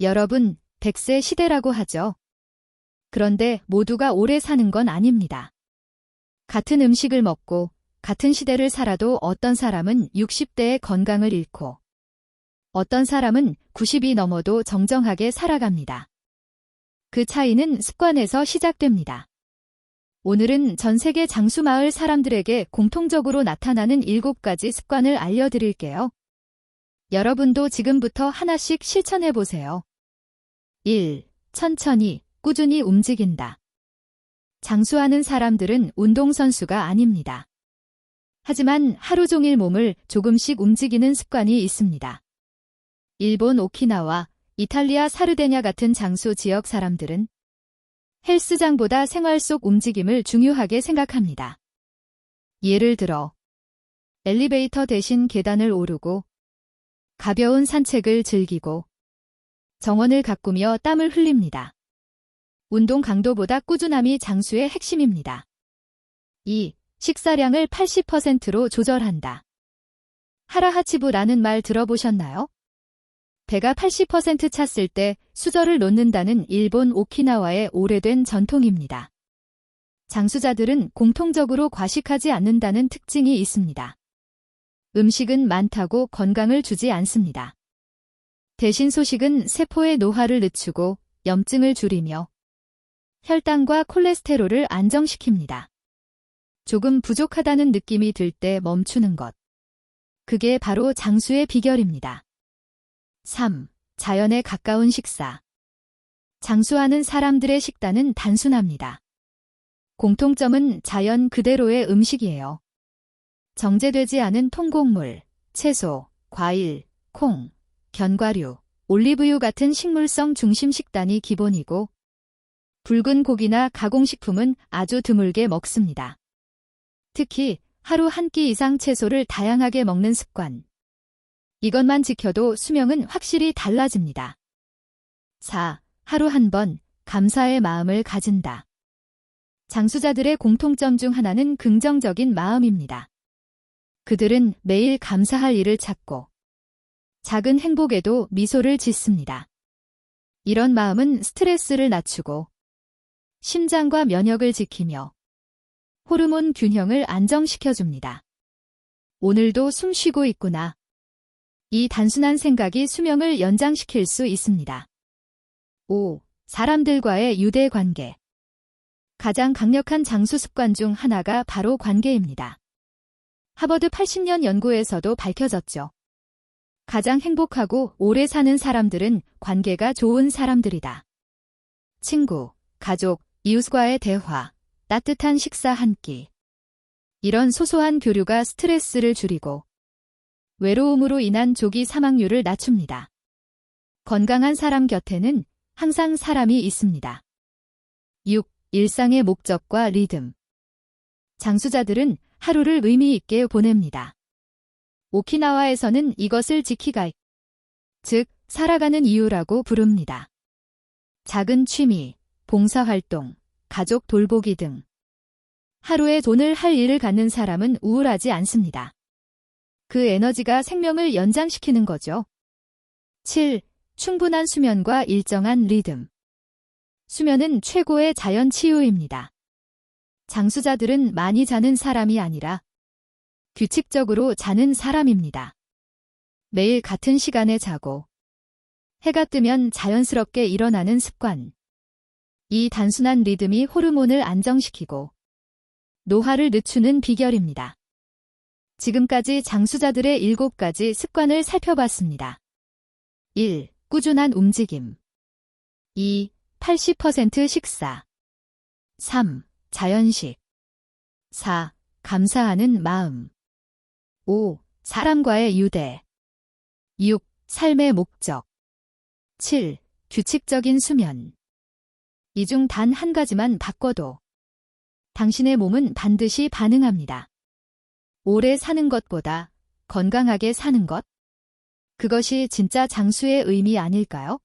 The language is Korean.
여러분, 100세 시대라고 하죠. 그런데 모두가 오래 사는 건 아닙니다. 같은 음식을 먹고 같은 시대를 살아도 어떤 사람은 60대의 건강을 잃고 어떤 사람은 90이 넘어도 정정하게 살아갑니다. 그 차이는 습관에서 시작됩니다. 오늘은 전 세계 장수마을 사람들에게 공통적으로 나타나는 7가지 습관을 알려드릴게요. 여러분도 지금부터 하나씩 실천해 보세요. 1. 천천히, 꾸준히 움직인다. 장수하는 사람들은 운동선수가 아닙니다. 하지만 하루 종일 몸을 조금씩 움직이는 습관이 있습니다. 일본 오키나와 이탈리아 사르데냐 같은 장수 지역 사람들은 헬스장보다 생활 속 움직임을 중요하게 생각합니다. 예를 들어 엘리베이터 대신 계단을 오르고 가벼운 산책을 즐기고 정원을 가꾸며 땀을 흘립니다. 운동 강도보다 꾸준함이 장수의 핵심입니다. 2. 식사량을 80%로 조절한다. 하라하치부라는 말 들어보셨나요? 배가 80% 찼을 때 수저를 놓는다는 일본 오키나와의 오래된 전통입니다. 장수자들은 공통적으로 과식하지 않는다는 특징이 있습니다. 음식은 많다고 건강을 주지 않습니다. 대신 소식은 세포의 노화를 늦추고 염증을 줄이며 혈당과 콜레스테롤을 안정시킵니다. 조금 부족하다는 느낌이 들 때 멈추는 것. 그게 바로 장수의 비결입니다. 3. 자연에 가까운 식사. 장수하는 사람들의 식단은 단순합니다. 공통점은 자연 그대로의 음식이에요. 정제되지 않은 통곡물, 채소, 과일, 콩, 견과류, 올리브유 같은 식물성 중심 식단이 기본이고 붉은 고기나 가공식품은 아주 드물게 먹습니다. 특히 하루 한 끼 이상 채소를 다양하게 먹는 습관. 이것만 지켜도 수명은 확실히 달라집니다. 4. 하루 한 번 감사의 마음을 가진다. 장수자들의 공통점 중 하나는 긍정적인 마음입니다. 그들은 매일 감사할 일을 찾고 작은 행복에도 미소를 짓습니다. 이런 마음은 스트레스를 낮추고 심장과 면역을 지키며 호르몬 균형을 안정시켜줍니다. 오늘도 숨 쉬고 있구나. 이 단순한 생각이 수명을 연장시킬 수 있습니다. 5. 사람들과의 유대 관계. 가장 강력한 장수 습관 중 하나가 바로 관계입니다. 하버드 80년 연구에서도 밝혀졌죠. 가장 행복하고 오래 사는 사람들은 관계가 좋은 사람들이다. 친구, 가족, 이웃과의 대화, 따뜻한 식사 한 끼. 이런 소소한 교류가 스트레스를 줄이고 외로움으로 인한 조기 사망률을 낮춥니다. 건강한 사람 곁에는 항상 사람이 있습니다. 6. 일상의 목적과 리듬. 장수자들은 하루를 의미 있게 보냅니다. 오키나와에서는 이것을 지키가, 즉, 살아가는 이유라고 부릅니다. 작은 취미, 봉사활동, 가족 돌보기 등. 하루에 돈을 할 일을 갖는 사람은 우울하지 않습니다. 그 에너지가 생명을 연장시키는 거죠. 7. 충분한 수면과 일정한 리듬. 수면은 최고의 자연 치유입니다. 장수자들은 많이 자는 사람이 아니라 규칙적으로 자는 사람입니다. 매일 같은 시간에 자고 해가 뜨면 자연스럽게 일어나는 습관. 이 단순한 리듬이 호르몬을 안정시키고 노화를 늦추는 비결입니다. 지금까지 장수자들의 7가지 습관을 살펴봤습니다. 1. 꾸준한 움직임 2. 80% 식사 3. 자연식 4. 감사하는 마음 5. 사람과의 유대 6. 삶의 목적 7. 규칙적인 수면 이 중 단 한 가지만 바꿔도 당신의 몸은 반드시 반응합니다. 오래 사는 것보다 건강하게 사는 것? 그것이 진짜 장수의 의미 아닐까요?